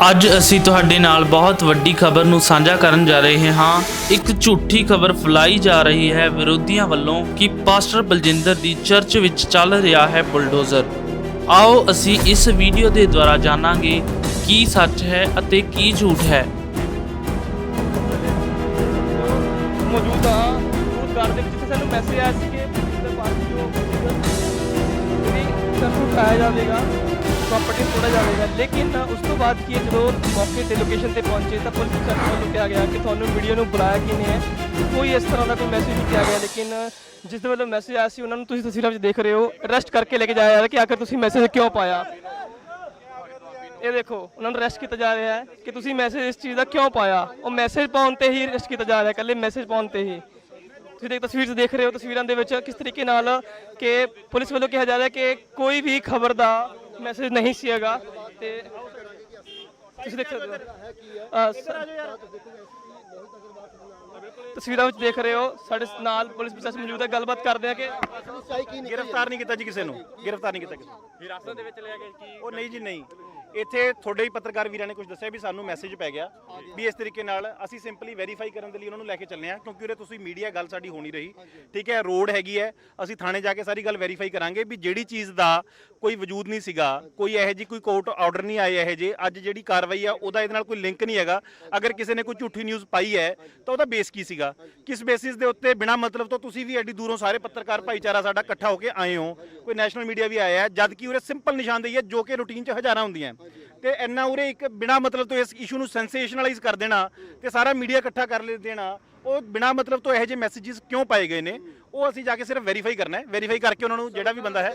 ਅੱਜ ਅਸੀਂ ਤੁਹਾਡੇ ਨਾਲ ਬਹੁਤ ਵੱਡੀ ਖਬਰ ਨੂੰ ਸਾਂਝਾ ਕਰਨ ਜਾ ਰਹੇ ਹਾਂ। ਇੱਕ ਝੂਠੀ ਖਬਰ ਫੈਲਾਈ ਜਾ ਰਹੀ ਹੈ ਵਿਰੋਧੀਆਂ ਵੱਲੋਂ ਕਿ ਪਾਸਟਰ ਬਲਜਿੰਦਰ ਦੀ ਚਰਚ ਵਿੱਚ ਚੱਲ ਰਿਹਾ ਹੈ ਬੁਲਡੋਜ਼ਰ। ਆਓ ਅਸੀਂ ਇਸ ਵੀਡੀਓ ਦੇ ਦੁਆਰਾ ਜਾਣਾਂਗੇ ਕੀ ਸੱਚ ਹੈ ਅਤੇ ਕੀ ਝੂਠ ਹੈ। ਮੌਜੂਦ ਉਹ ਘਰ ਦੇ ਵਿੱਚ ਜਿੱਥੇ ਸਾਨੂੰ ਮੈਸੇਜ ਆਇਆ ਸੀ ਕਿ ਪਾਰਟੀ ਜੋ ਜਿਹੜੀ ਨੂੰ ਜਾਵੇਗਾ। ਪ੍ਰਾਪਰਟੀ ਤੋੜਾ ਜਾਵੇਗਾ ਲੇਕਿਨ ਉਸ ਤੋਂ ਬਾਅਦ ਕੀ ਜਦੋਂ ਮੌਕੇ ਤੇ ਲੋਕੇਸ਼ਨ ਤੇ ਪਹੁੰਚੇ ਤਾਂ ਪੁਲਿਸ ਪ੍ਰਸ਼ਾਸਨ ਵੱਲੋਂ ਕਿਹਾ ਗਿਆ ਕਿ ਤੁਹਾਨੂੰ ਵੀਡੀਓ ਨੂੰ ਬੁਲਾਇਆ ਕਿਨੇ ਹੈ। ਕੋਈ ਇਸ ਤਰ੍ਹਾਂ ਦਾ ਕੋਈ ਮੈਸੇਜ ਨਹੀਂ ਕਿਹਾ ਗਿਆ, ਲੇਕਿਨ ਜਿਸ ਦੇ ਵੱਲੋਂ ਮੈਸੇਜ ਆਇਆ ਸੀ, ਉਹਨਾਂ ਨੂੰ ਤੁਸੀਂ ਤਸਵੀਰਾਂ ਵਿੱਚ ਦੇਖ ਰਹੇ ਹੋ। ਅਰੈਸਟ ਕਰਕੇ ਲੈ ਕੇ ਜਾਇਆ ਜਾ ਰਿਹਾ ਕਿ ਆਖਰ ਤੁਸੀਂ ਮੈਸੇਜ ਕਿਉਂ ਪਾਇਆ? ਇਹ ਦੇਖੋ, ਉਹਨਾਂ ਨੂੰ ਅਰੈਸਟ ਕੀਤਾ ਜਾ ਰਿਹਾ ਹੈ ਕਿ ਤੁਸੀਂ ਮੈਸੇਜ ਇਸ ਚੀਜ਼ ਦਾ ਕਿਉਂ ਪਾਇਆ? ਉਹ ਮੈਸੇਜ ਪਾਉਣ ਤੇ ਹੀ ਅਰੈਸਟ ਕੀਤਾ ਜਾ ਰਿਹਾ, ਇਕੱਲੇ ਮੈਸੇਜ ਪਾਉਣ ਤੇ ਹੀ। ਤੁਸੀਂ ਦੇਖ, ਤਸਵੀਰ 'ਚ ਦੇਖ ਰਹੇ ਹੋ ਤਸਵੀਰਾਂ ਦੇ ਵਿੱਚ ਕਿਸ ਤਰੀਕੇ ਨਾਲ ਕਿ ਪੁਲਿਸ ਵੱਲੋਂ ਕਿਹਾ ਜਾ ਰਿਹਾ ਕਿ ਕੋਈ ਵੀ ਖਬਰ ਦਾ ਮੈਸੇਜ ਨਹੀਂ ਸੀ ਹੈਗਾ ਤੇ ਤੁਸੀਂ ਦੇਖ ਸਕਦੇ ਹੋ ਤਸਵੀਰਾਂ ਵਿੱਚ ਦੇਖ ਰਹੇ ਹੋ ਸਾਡੇ ਨਾਲ ਪੁਲਿਸ ਪ੍ਰਸ਼ਾਸਨ ਮੌਜੂਦ ਹੈ ਗੱਲਬਾਤ ਕਰਦੇ ਆ ਕਿ ਗ੍ਰਿਫਤਾਰ ਨਹੀਂ ਕੀਤਾ ਜੀ ਕਿਸੇ ਨੂੰ ਗ੍ਰਿਫਤਾਰ ਨਹੀਂ ਕੀਤਾ ਕਿਸੇ ਨੂੰ ਹਿਰਾਸਤ ਦੇ ਵਿੱਚ ਲਿਆ ਗਿਆ ਕੀ ਉਹ ਨਹੀਂ ਜੀ ਨਹੀਂ ਇੱਥੇ ਤੁਹਾਡੇ ਹੀ ਪੱਤਰਕਾਰ ਵੀਰਾਂ ਨੇ ਕੁਝ ਦੱਸਿਆ ਵੀ ਸਾਨੂੰ ਮੈਸੇਜ ਪੈ ਗਿਆ ਵੀ ਇਸ ਤਰੀਕੇ ਨਾਲ ਅਸੀਂ ਸਿੰਪਲੀ ਵੈਰੀਫਾਈ ਕਰਨ ਦੇ ਲਈ ਉਹਨਾਂ ਨੂੰ ਲੈ ਕੇ ਚੱਲੇ ਆ ਕਿਉਂਕਿ ਉਰੇ ਤੁਸੀਂ ਮੀਡੀਆ ਗੱਲ ਸਾਡੀ ਹੋਣੀ ਰਹੀ। ਠੀਕ ਹੈ ਰੋਡ ਹੈਗੀ ਹੈ, ਅਸੀਂ ਥਾਣੇ ਜਾ ਕੇ ਸਾਰੀ ਗੱਲ ਵੈਰੀਫਾਈ ਕਰਾਂਗੇ ਵੀ ਜਿਹੜੀ ਚੀਜ਼ ਦਾ ਕੋਈ ਵਜੂਦ ਨਹੀਂ ਸੀਗਾ, ਕੋਈ ਇਹੋ ਜੀ ਕੋਈ ਕੋਰਟ ਆਰਡਰ ਨਹੀਂ ਆਏ ਇਹੋ ਜੇ ਅੱਜ ਜਿਹੜੀ ਕਾਰਵਾਈ ਆ ਉਹਦਾ ਇਹਦੇ ਨਾਲ ਕੋਈ ਲਿੰਕ ਨਹੀਂ ਹੈਗਾ। ਅਗਰ ਕਿਸੇ ਨੇ ਕੋਈ ਝੂਠੀ ਨਿਊਜ਼ ਪਾਈ ਹੈ, ਤਾਂ ਉਹਦਾ ਬੇਸ ਕੀ ਸੀਗਾ? ਕਿਸ ਬੇਸਿਸ ਦੇ ਉੱਤੇ ਬਿਨਾ ਮਤਲਬ ਤੋਂ ਤੁਸੀਂ ਵੀ ਐਡੀ ਦੂਰੋਂ ਸਾਰੇ ਪੱਤਰਕਾਰ ਭਾਈਚਾਰਾ ਸਾਡਾ ਇਕੱਠਾ ਹੋ ਕੇ ਆਏ ਹੋ, ਕੋਈ ਨੈਸ਼ਨਲ ਮੀਡੀਆ ਵੀ ਆਇਆ ਹੈ, ਜਦ ਕਿ ਉਰੇ ਸਿੰਪਲ ਨਿਸ਼ਾਨਦੇਹੀ ਹੈ ਜੋ ਕਿ ਰੂਟੀਨ 'ਚ ਹਜ਼ਾਰਾਂ ਹੁੰਦੀਆਂ ਤੇ ਇੰਨਾ ਉਰੇ ਇੱਕ ਬਿਨਾ ਮਤਲਬ ਤੋਂ ਇਸ ਇਸ਼ੂ ਨੂੰ ਸੈਂਸੇਸ਼ਨਲਾਈਜ਼ ਕਰ ਦੇਣਾ ਤੇ ਸਾਰਾ ਮੀਡੀਆ ਇਕੱਠਾ ਕਰ ਲੈ ਦੇਣਾ ਉਹ ਬਿਨਾ ਮਤਲਬ ਤੋਂ ਇਹੋ ਜਿਹੇ ਮੈਸੇजेस ਕਿਉਂ ਪਾਏ ਗਏ ਨੇ? ਉਹ ਅਸੀਂ ਜਾ ਕੇ ਸਿਰਫ ਵੈਰੀਫਾਈ ਕਰਨਾ ਹੈ ਵੈਰੀਫਾਈ ਕਰਕੇ ਉਹਨਾਂ ਨੂੰ ਜਿਹੜਾ ਵੀ ਬੰਦਾ ਹੈ।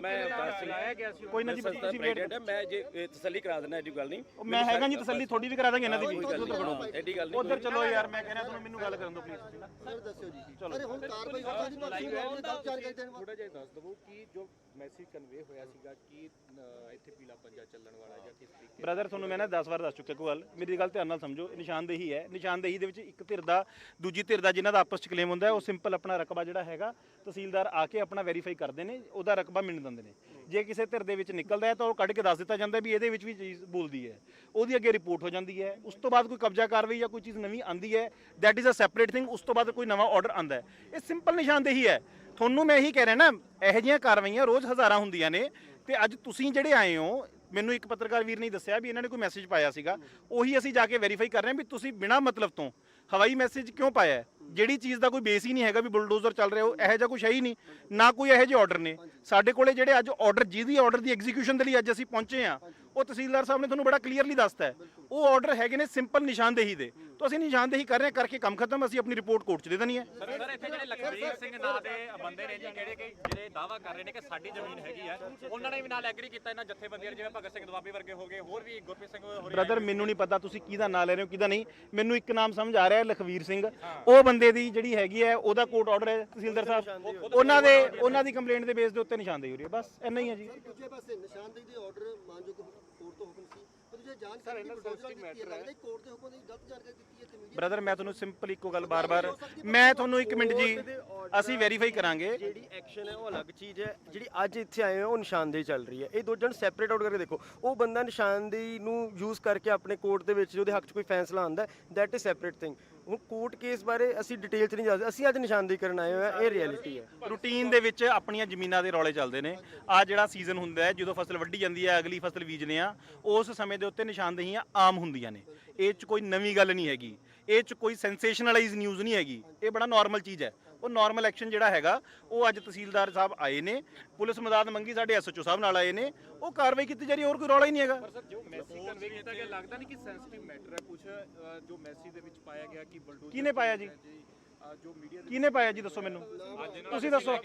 ਮੈਂ ਦੱਸ ਲਾਇਆ ਗਿਆ ਸੀ ਕੋਈ ਨਾ ਜੀ, ਸੰਸਥਾ ਤੁਸੀਂ wait private ਹੈ, ਮੈਂ ਜੇ ਇਹ ਤਸੱਲੀ ਕਰਾ ਦੇਣਾ ਐਡੀ ਗੱਲ ਨਹੀਂ। ਉਹ ਮੈਂ ਹੈਗਾ ਜੀ ਤਸੱਲੀ ਤੁਹਾਡੀ ਵੀ ਕਰਾ ਦਾਂਗੇ ਇਹਨਾਂ ਦੀ ਵੀ। ਕੋਈ ਗੱਲ ਨਹੀਂ ਐਡੀ ਗੱਲ ਨਹੀਂ। ਉਧਰ ਚਲੋ ਯਾਰ ਮੈਂ ਕਹਿੰਦਾ ਤੁਹਾਨੂੰ ਮੈਨੂੰ ਗੱਲ ਕਰਨ ਦਿਓ ਪਲੀਜ਼ ਸਰ ਦੱਸਿਓ ਜੀ। ਅਰੇ ਹੁਣ ਕਾਰਵਾਈ ਹੋ ਸਕਦੀ ਬਾਕੀ ਮਾਮਲੇ ਦਾ ਜਾਣਕਾਰੀ ਦੇਣ ਥੋੜਾ ਜਿਹਾ ਦੱਸ ਦਵੋ ਕਿ ਜੋ ਮੈਸੇਜ ਕਨਵੇ ਹੋਇਆ ਸੀਗਾ ਕਿ ਅ, ਇੱਥੇ ਪੀਲਾ ਪੰਜਾ ਚੱਲਣ ਵਾਲਾ ਜਾਂ ਕਿਸ ਤਰੀਕੇ ਬ੍ਰਦਰ ਤੁਹਾਨੂੰ ਮੈਂ ਨਾ 10 ਵਾਰ ਦੱਸ ਚੁੱਕਿਆ ਕੋਈ ਗੱਲ। ਮੇਰੀ ਗੱਲ ਧਿਆਨ ਨਾਲ ਸਮਝੋ ਨਿਸ਼ਾਨਦੇਹੀ ਹੈ। ਨਿਸ਼ਾਨਦੇਹੀ ਦੇ ਵਿੱਚ ਇੱਕ ਧਿਰ ਦਾ ਦੂਜੀ ਧਿਰ ਦਾ ਜਿਨ੍ਹਾਂ ਦਾ ਆਪਸ ਚ ਕਲੇਮ ਹੁੰਦਾ ਹੈ ਉਹ ਸਿੰਪਲ ਆਪਣਾ ਰਕਬਾ ਜਿਹੜਾ ਹੈਗਾ ਤਹਿਸੀਲਦਾਰ ਆ ਕੇ ਆਪਣਾ ਵੈਰੀਫਾਈ ਕਰਦੇ ਨੇ ਉਹਦਾ ਰਕਬਾ ਮਿਣ ਦਿੰਦੇ ਨੇ। ਜੇ ਕਿਸੇ ਧਿਰ ਦੇ ਵਿੱਚ ਨਿਕਲਦਾ ਹੈ ਤਾਂ ਉਹ ਕੱਢ ਕੇ ਦੱਸ ਦਿੱਤਾ ਜਾਂਦਾ ਵੀ ਇਹਦੇ ਵਿੱਚ ਵੀ ਚੀਜ਼ ਬੋਲਦੀ ਹੈ। ਉਹਦੀ ਅੱਗੇ ਰਿਪੋਰਟ ਹੋ ਜਾਂਦੀ ਹੈ। ਉਸ ਤੋਂ ਬਾਅਦ ਕੋਈ ਕਬਜ਼ਾ ਕਾਰਵਾਈ ਜਾਂ ਕੋਈ ਚੀਜ਼ ਨਵੀਂ ਆਂਦੀ ਹੈ that is a separate thing ਉਸ ਤੋਂ ਬਾਅਦ ਕੋਈ ਨਵਾਂ ਆਰਡਰ ਆਂਦਾ ਹੈ। ਇਹ ਸਿੰਪਲ ਨਿਸ਼ਾਨਦੇਹੀ ਹੈ। ਤੁਹਾਨੂੰ ਮੈਂ ਇਹੀ ਕਹਿ ਰਿਹਾ ਨਾ, ਇਹੋ ਜਿਹੀਆਂ ਕਾਰਵਾਈਆਂ ਰੋਜ਼ ਹਜ਼ਾਰਾਂ ਹੁੰਦੀਆਂ ਨੇ ਤੇ ਅੱਜ ਤੁਸੀਂ ਜਿਹੜੇ ਆਏ ਹੋ, ਮੈਨੂੰ ਇੱਕ ਪੱਤਰਕਾਰ ਵੀਰ ਨੇ ਦੱਸਿਆ ਵੀ ਇਹਨਾਂ ਨੇ ਕੋਈ ਮੈਸੇਜ ਪਾਇਆ ਸੀਗਾ। ਉਹੀ ਅਸੀਂ ਜਾ ਕੇ ਵੈਰੀਫਾਈ ਕਰ ਰਹੇ ਹਾਂ ਵੀ ਤੁਸੀਂ ਬਿਨਾਂ ਮਤਲਬ ਤੋਂ ਹਵਾਈ ਮੈਸੇਜ ਕਿਉਂ ਪਾਇਆ ਜਿਹੜੀ ਚੀਜ਼ ਦਾ ਕੋਈ ਬੇਸ ਹੀ ਨਹੀਂ ਹੈਗਾ ਵੀ ਬੁਲਡੋਜ਼ਰ ਚੱਲ ਰਿਹਾ, ਉਹ ਇਹੋ ਜਿਹਾ ਕੁਝ ਹੈ ਹੀ ਨਹੀਂ, ਨਾ ਕੋਈ ਇਹੋ ਜਿਹੇ ਆਰਡਰ ਨੇ। ਸਾਡੇ ਕੋਲੇ ਜਿਹੜੇ ਅੱਜ ਆਰਡਰ ਜਿਹਦੀ ਆਰਡਰ ਦੀ ਐਗਜ਼ੀਕਿਊਸ਼ਨ ਦੇ ਲਈ ਅੱਜ ਅਸੀਂ ਪਹੁੰਚੇ ਆ ਉਹ ਤਹਿਸੀਲਦਾਰ ਸਾਹਿਬ ਨੇ ਤੁਹਾਨੂੰ ਬੜਾ ਕਲੀਅਰਲੀ ਦੱਸਤਾ ਹੈ। ਉਹ ਆਰਡਰ ਹੈਗੇ ਨੇ ਸਿੰਪਲ ਨਿਸ਼ਾਨਦੇਹੀ ਦੇ। ਤਾਂ ਅਸੀਂ ਨਿਸ਼ਾਨਦੇਹੀ ਕਰ ਰਹੇ ਹਾਂ ਕਰਕੇ ਕੰਮ ਖਤਮ ਅਸੀਂ ਆਪਣੀ ਰਿਪੋਰਟ ਕੋਰਟ 'ਚ ਦੇ ਦੇਣੀ ਹੈ। ਸਰ ਇੱਥੇ ਜਿਹੜੇ ਲਖਬੀਰ ਸਿੰਘ ਨਾਂ ਦੇ ਬੰਦੇ ਨੇ ਜੀ ਕਿਹੜੇ ਕਿ ਜਿਹੜੇ ਦਾਵਾ ਕਰ ਰਹੇ ਨੇ ਕਿ ਸਾਡੀ ਜ਼ਮੀਨ ਹੈਗੀ ਹੈ ਉਹਨਾਂ ਨੇ ਵੀ ਨਾਲ ਐਗਰੀ ਕੀਤਾ ਇਹਨਾਂ ਜਥੇਬੰਦੀਆਂ ਜਿਵੇਂ ਭਗਤ ਸਿੰਘ ਦਵਾਬੀ ਵਰਗੇ ਹੋ ਗਏ ਹੋਰ ਵੀ ਗੁਰਪ੍ਰੀਤ ਸਿੰਘ ਹੋਰੀ ਬ੍ਰਦਰ ਮੈਨੂੰ ਨਹੀਂ ਪਤਾ ਤੁਸੀਂ ਕਿਹਦਾ ਨਾਂ ਲੈ ਰਹੇ ਹੋ ਕਿਹਦਾ ਨਹੀਂ। ਮੈਨੂੰ ਇੱਕ ਨਾਮ ਸਮਝ ਆ ਰਿਹਾ ਹੈ ਲਖਵੀਰ ਸਿੰਘ। ਉਹ ਬੰਦੇ ਦੀ ਜਿਹੜੀ ਹੈਗੀ ਹੈ ਉਹਦਾ ਕੋਰਟ ਆਰਡਰ ਹੈ ਤਹਿਸੀਲਦਾਰ ਸਾਹਿਬ। ਉਹਨਾਂ ਦੇ ਉਹਨਾਂ ਦੀ ਕੰਪਲੇਂਟ ਦੇ ਬੇਸ ਦੇ ਉੱਤੇ ਨਿਸ਼ਾਨਦੇਹੀ ਹੋ ਰਹੀ ਹੈ। ਬਸ ਇੰਨਾ ਹੀ ਹੈ ਜੀ। ਦੂਜੇ ਪਾਸੇ ਨਿਸ਼ਾਨਦੇਹੀ ਦੇ ਆਰਡਰ ਮਾਨਯੋਗ ਕੋਰਟ ਤੋਂ ਹੁਕਮ ਸੀ ਪਰ ਦੂਜੇ ਜਾਂਚ ਕਰਨ ਦੀ ਪ੍ਰੋਸੈਸ ਕੀਤੀ ਹੈ। ਲੱਗਦਾ ਕੋਰਟ ਦੇ ਹੁਕਮ ਦੀ ਗਲਤ ਜਾਣਕਾਰੀ ਦਿੱਤੀ ਹੈ ਤੇ ਮੀਡੀਆ ਬ੍ਰਦਰ ਮੈਂ ਤੁਹਾਨੂੰ ਸਿੰਪਲ ਇੱਕੋ ਗੱਲ ਬਾਰ-ਬਾਰ ਮੈਂ ਤੁਹਾਨੂੰ ਇੱਕ ਮਿੰਟ ਜੀ ਅਸੀਂ ਵੈਰੀਫਾਈ ਕਰਾਂਗੇ। ਜਿਹੜੀ ਐਕਸ਼ਨ ਹੈ ਉਹ ਅਲੱਗ ਚੀਜ਼ ਹੈ ਜਿਹੜੀ ਅੱਜ ਇੱਥੇ ਆਏ ਹੋ ਉਹ ਨਿਸ਼ਾਨਦੇਹੀ ਚੱਲ ਰਹੀ ਹੈ। ਇਹ ਦੋ ਜਣ ਸੈਪਰੇਟ ਆਊਟ ਕਰਕੇ ਦੇਖੋ ਉਹ ਬੰਦਾ ਨਿਸ਼ਾਨਦੇਹੀ ਨੂੰ ਯੂਜ਼ ਕਰਕੇ ਆਪਣੇ ਕੋਰਟ ਦੇ ਵਿੱਚ ਉਹਦੇ ਹੱਕ 'ਚ ਕੋਈ ਫੈਸਲਾ ਆਉਂਦਾ ਦੈਟ ਇਜ਼ ਸੈਪਰੇਟ ਥਿੰਗ ਹੁਣ ਕੋਰਟ ਕੇਸ ਬਾਰੇ ਅਸੀਂ ਡਿਟੇਲ 'ਚ ਨਹੀਂ ਜਾ ਸਕਦੇ ਅਸੀਂ ਅੱਜ ਨਿਸ਼ਾਨਦੇਹੀ ਕਰਨ ਆਏ ਹੋਏ ਹਾਂ, ਇਹ ਰਿਐਲਿਟੀ ਹੈ। ਰੂਟੀਨ ਦੇ ਵਿੱਚ ਆਪਣੀਆਂ ਜ਼ਮੀਨਾਂ ਦੇ ਰੌਲੇ ਚੱਲਦੇ ਨੇ। ਆ ਜਿਹੜਾ ਸੀਜ਼ਨ ਹੁੰਦਾ ਹੈ, ਜਦੋਂ ਫਸਲ ਵੱਢੀ ਜਾਂਦੀ ਹੈ, ਅਗਲੀ ਫਸਲ ਬੀਜਦੇ ਆ ਉਸ ਸਮੇਂ ਦੇ ਉੱਤੇ ਨਿਸ਼ਾਨਦੇਹੀਆਂ ਆਮ ਹੁੰਦੀਆਂ ਨੇ। ਇਹ 'ਚ ਕੋਈ ਨਵੀਂ ਗੱਲ ਨਹੀਂ ਹੈਗੀ। ਇਹ 'ਚ ਕੋਈ ਸੈਂਸੇਸ਼ਨਲਾਈਜ਼ ਨਿਊਜ਼ ਨਹੀਂ ਹੈਗੀ। ਇਹ ਬੜਾ ਨਾਰਮਲ ਚੀਜ਼ ਹੈ। ਉਹ ਨਾਰਮਲ ਐਕਸ਼ਨ ਜਿਹੜਾ ਹੈਗਾ ਉਹ ਅੱਜ ਤਹਿਸੀਲਦਾਰ ਸਾਹਿਬ ਆਏ ਨੇ ਪੁਲਿਸ ਮਦਦ ਮੰਗੀ ਸਾਡੇ ਐਸਐਚਓ ਸਾਹਿਬ ਨਾਲ ਆਏ ਨੇ ਉਹ ਕਾਰਵਾਈ ਕੀਤੀ ਜਾ ਰਹੀ ਹੈ, ਹੋਰ ਕੋਈ ਰੌਲਾ ਹੀ ਨਹੀਂ ਹੈਗਾ। ਜੋ ਮੈਸੇਜ ਕਨਵੇ ਕੀਤਾ ਗਿਆ ਲੱਗਦਾ ਨਹੀਂ ਕਿ ਸੈਂਸਿਟਿਵ ਮੈਟਰ ਹੈ ਕੁਝ ਜੋ ਮੈਸੇਜ ਦੇ ਵਿੱਚ ਪਾਇਆ ਗਿਆ ਕਿ ਬਲਡੋਜ਼ਰ ਕਿਹਨੇ ਪਾਇਆ ਜੀ? ਜੋ? ਮੀਡੀਆ ਕਿਹਨੇ ਪਾਇਆ ਜੀ ਦੱਸੋ ਮੈਨੂੰ। ਤੁਸੀਂ ਦੱਸੋ।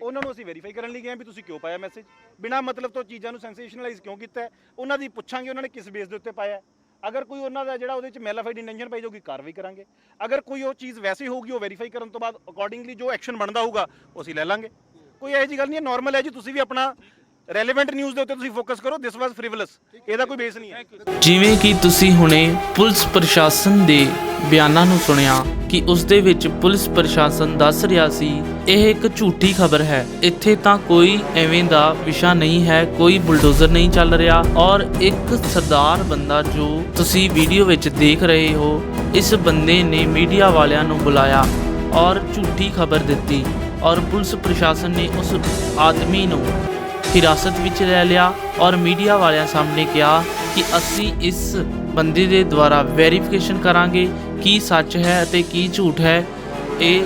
ਉਹਨਾਂ ਨੂੰ ਅਸੀਂ ਵੈਰੀਫਾਈ ਕਰਨ ਲਈ ਗਏ ਹਾਂ ਵੀ ਤੁਸੀਂ ਕਿਉਂ ਪਾਇਆ ਮੈਸੇਜ ਬਿਨਾ ਮਤਲਬ ਤੋਂ ਚੀਜ਼ਾਂ ਨੂੰ ਸੈਂਸੇਸ਼ਨਲਾਈਜ਼ ਕਿਉਂ ਕੀਤਾ? ਉਹਨਾਂ ਦੀ ਪੁੱਛਾਂਗੇ ਉਹਨਾਂ ਨੇ ਕਿਸ ਬੇਸ ਦੇ ਉੱਤੇ ਪਾਇਆ। ਅਗਰ ਕੋਈ ਉਹਨਾਂ ਦਾ ਜਿਹੜਾ ਉਹਦੇ ਵਿੱਚ ਮੈਲਾਫਾਈਡ ਇੰਟੈਂਸ਼ਨ ਪਾਈ ਜਾਊਗੀ, ਕਾਰਵਾਈ ਕਰਾਂਗੇ। ਅਗਰ ਕੋਈ ਉਹ ਚੀਜ਼ ਵੈਸੇ ਹੋਊਗੀ, ਉਹ ਵੈਰੀਫਾਈ ਕਰਨ ਤੋਂ ਬਾਅਦ ਅਕੋਰਡਿੰਗਲੀ ਜੋ ਐਕਸ਼ਨ ਬਣਦਾ ਹੋਊਗਾ, ਉਹ ਅਸੀਂ ਲੈ ਲਾਂਗੇ। ਕੋਈ ਇਹੋ ਜਿਹੀ ਗੱਲ ਨਹੀਂ ਹੈ ਨਾਰਮਲ ਹੈ ਜੀ, ਤੁਸੀਂ ਵੀ ਆਪਣਾ ਰੈਲੇਵੈਂਟ ਨਿਊਜ਼ ਦੇ ਉੱਤੇ ਤੁਸੀਂ ਫੋਕਸ ਕਰੋ ਦਿਸ ਵਾਸ ਫ੍ਰਿਵਲਸ ਇਹਦਾ ਕੋਈ ਬੇਸ ਨਹੀਂ ਹੈ। ਜਿਵੇਂ ਕਿ ਤੁਸੀਂ ਹੁਣੇ ਪੁਲਿਸ ਪ੍ਰਸ਼ਾਸਨ ਦੇ ਬਿਆਨਾਂ ਨੂੰ ਸੁਣਿਆ ਕਿ ਉਸ ਦੇ ਵਿੱਚ ਪੁਲਿਸ ਪ੍ਰਸ਼ਾਸਨ ਦੱਸ ਰਿਹਾ ਸੀ ਇਹ ਇੱਕ ਝੂਠੀ ਖਬਰ ਹੈ। ਇੱਥੇ ਤਾਂ ਕੋਈ ਐਵੇਂ ਦਾ ਵਿਸ਼ਾ ਨਹੀਂ ਹੈ, ਕੋਈ ਬੁਲਡੋਜ਼ਰ ਨਹੀਂ ਚੱਲ ਰਿਹਾ ਔਰ ਇੱਕ ਸਰਦਾਰ ਬੰਦਾ ਜੋ ਤੁਸੀਂ ਵੀਡੀਓ ਵਿੱਚ ਦੇਖ ਰਹੇ ਹੋ, ਇਸ ਬੰਦੇ ਨੇ ਮੀਡੀਆ ਵਾਲਿਆਂ ਨੂੰ ਬੁਲਾਇਆ ਔਰ ਝੂਠੀ ਖਬਰ ਦਿੱਤੀ ਔਰ ਪੁਲਿਸ ਪ੍ਰਸ਼ਾਸਨ ਨੇ ਉਸ ਆਦਮੀ ਨੂੰ ਹਿਰਾਸਤ ਵਿੱਚ ਲੈ ਲਿਆ ਔਰ ਮੀਡੀਆ ਵਾਲਿਆਂ ਸਾਹਮਣੇ ਕਿਹਾ ਕਿ ਅਸੀਂ ਇਸ ਬੰਦੇ ਦੇ ਦੁਆਰਾ ਵੈਰੀਫਿਕੇਸ਼ਨ ਕਰਾਂਗੇ ਕੀ ਸੱਚ ਹੈ ਅਤੇ ਕੀ ਝੂਠ ਹੈ। ਇਹ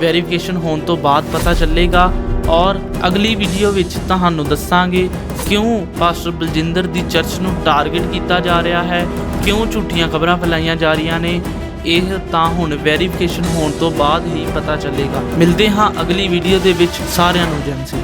ਵੈਰੀਫਿਕੇਸ਼ਨ ਹੋਣ ਤੋਂ ਬਾਅਦ ਪਤਾ ਚੱਲੇਗਾ ਔਰ ਅਗਲੀ ਵੀਡੀਓ ਵਿੱਚ ਤੁਹਾਨੂੰ ਦੱਸਾਂਗੇ ਕਿਉਂ ਪਾਸਟਰ ਬਲਜਿੰਦਰ ਦੀ ਚਰਚ ਨੂੰ ਟਾਰਗੇਟ ਕੀਤਾ ਜਾ ਰਿਹਾ ਹੈ, ਕਿਉਂ ਝੂਠੀਆਂ ਖਬਰਾਂ ਫੈਲਾਈਆਂ ਜਾ ਰਹੀਆਂ ਨੇ, ਇਹ ਤਾਂ ਹੁਣ ਵੈਰੀਫਿਕੇਸ਼ਨ ਹੋਣ ਤੋਂ ਬਾਅਦ ਹੀ ਪਤਾ ਚੱਲੇਗਾ। ਮਿਲਦੇ ਹਾਂ ਅਗਲੀ ਵੀਡੀਓ ਦੇ ਵਿੱਚ ਸਾਰਿਆਂ ਨੂੰ ਜਨ ਸਿੰਘ